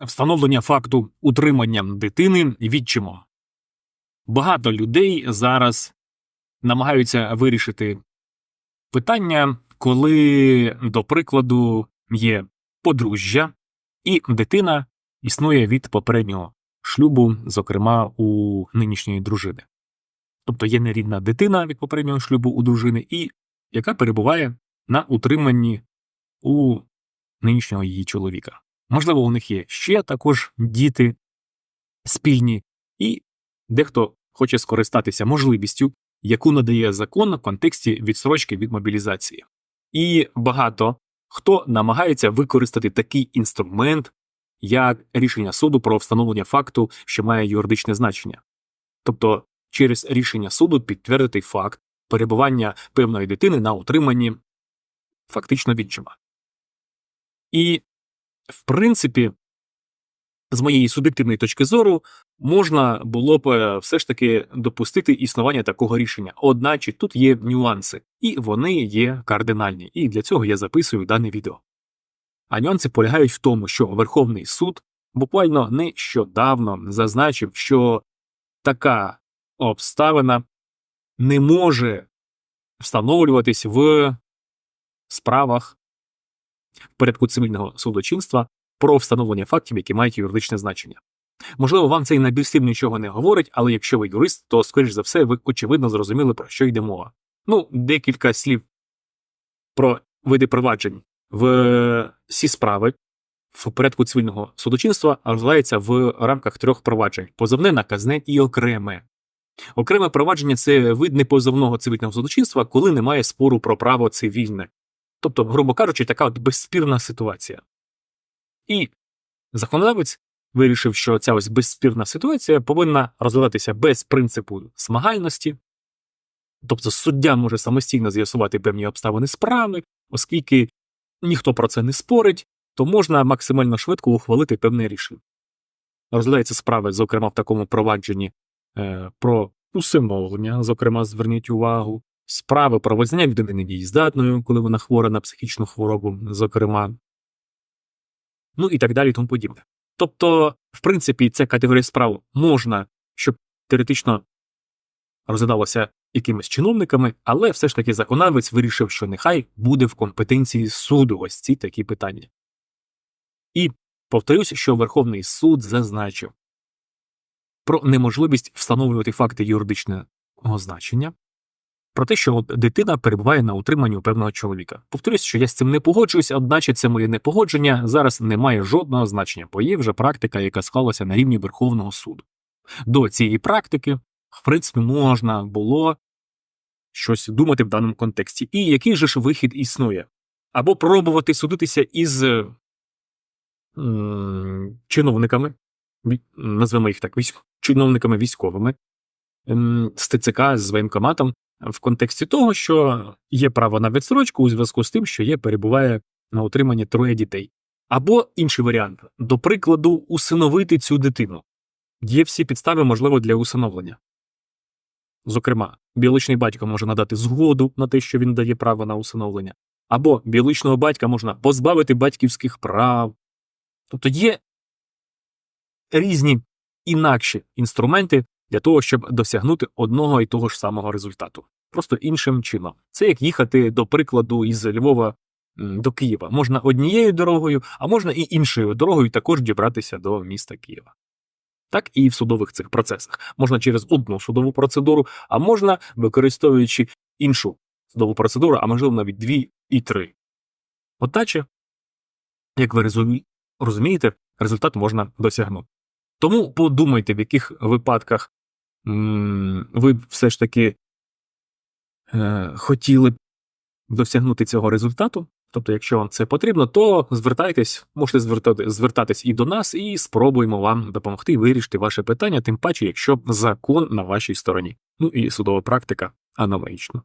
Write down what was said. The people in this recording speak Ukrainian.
встановлення факту утримання дитини відчимо. Багато людей зараз намагаються вирішити питання, коли, до прикладу, є подружжя, і дитина існує від попереднього шлюбу, зокрема у нинішньої дружини. Тобто є нерідна дитина від попереднього шлюбу у дружини, і яка перебуває на утриманні у нинішнього її чоловіка. Можливо, у них є ще також діти спільні, і дехто хоче скористатися можливістю, яку надає закон в контексті відсрочки від мобілізації. І багато хто намагається використати такий інструмент, як рішення суду про встановлення факту, що має юридичне значення. Тобто через рішення суду підтвердити факт перебування певної дитини на утриманні фактично відчима. І, в принципі, з моєї суб'єктивної точки зору, можна було б е, все ж таки допустити існування такого рішення. Одначе тут є нюанси, і вони є кардинальні. І для цього я записую дане відео. А нюанси полягають в тому, що Верховний суд буквально нещодавно зазначив, що така обставина не може встановлюватись в справах в порядку цивільного судочинства про встановлення фактів, які мають юридичне значення. Можливо, вам цей набір слів нічого не говорить, але якщо ви юрист, то, скоріш за все, ви очевидно зрозуміли, про що йде мова. Ну, декілька слів про види проваджень в всі справи в порядку цивільного судочинства розглядається в рамках трьох проваджень: позовне, наказне і окреме. Окреме провадження це вид непозовного цивільного судочинства, коли немає спору про право цивільне. Тобто, грубо кажучи, така от безспірна ситуація. І законодавець вирішив, що ця ось безспірна ситуація повинна розглядатися без принципу смагальності, тобто суддя може самостійно з'ясувати певні обставини справи, оскільки ніхто про це не спорить, то можна максимально швидко ухвалити певне рішення. Розглядаються справи, зокрема в такому провадженні е, про усиновлення, зокрема, зверніть увагу, справи про визнання людини недієздатною, коли вона хвора на психічну хворобу, зокрема, ну і так далі, тому подібне. Тобто, в принципі, ця категорія справ можна, щоб теоретично розглядалося якимись чиновниками, але все ж таки законодавець вирішив, що нехай буде в компетенції суду ось ці такі питання. І повторюся, що Верховний суд зазначив про неможливість встановлювати факти юридичного значення, про те, що дитина перебуває на утриманні у певного чоловіка. Повторюсь, що я з цим не погоджуюсь, одначе це моє непогодження зараз не має жодного значення, бо є вже практика, яка склалася на рівні Верховного суду. До цієї практики, в принципі, можна було щось думати в даному контексті. І який же ж вихід існує? Або пробувати судитися із чиновниками, назвемо їх так, чиновниками військовими, з ТЦК, з воєнкоматом, в контексті того, що є право на відстрочку у зв'язку з тим, що є перебуває на утриманні троє дітей. Або інший варіант, до прикладу, усиновити цю дитину. Є всі підстави, можливо, для усиновлення. Зокрема, біологічний батько може надати згоду на те, що він дає право на усиновлення, або біологічного батька можна позбавити батьківських прав. Тобто є різні інакші інструменти для того, щоб досягнути одного і того ж самого результату. Просто іншим чином. Це як їхати, до прикладу, із Львова до Києва. Можна однією дорогою, а можна і іншою дорогою також дібратися до міста Києва. Так і в судових цих процесах. Можна через одну судову процедуру, а можна використовуючи іншу судову процедуру, а можливо навіть дві і три. Одначе, як ви розумієте, результат можна досягнути. Тому подумайте, в яких випадках ви все ж таки е, хотіли б досягнути цього результату. Тобто, якщо вам це потрібно, то звертайтесь, можете звертати, звертатись і до нас, і спробуємо вам допомогти вирішити ваше питання, тим паче, якщо закон на вашій стороні. Ну і судова практика аналогічно.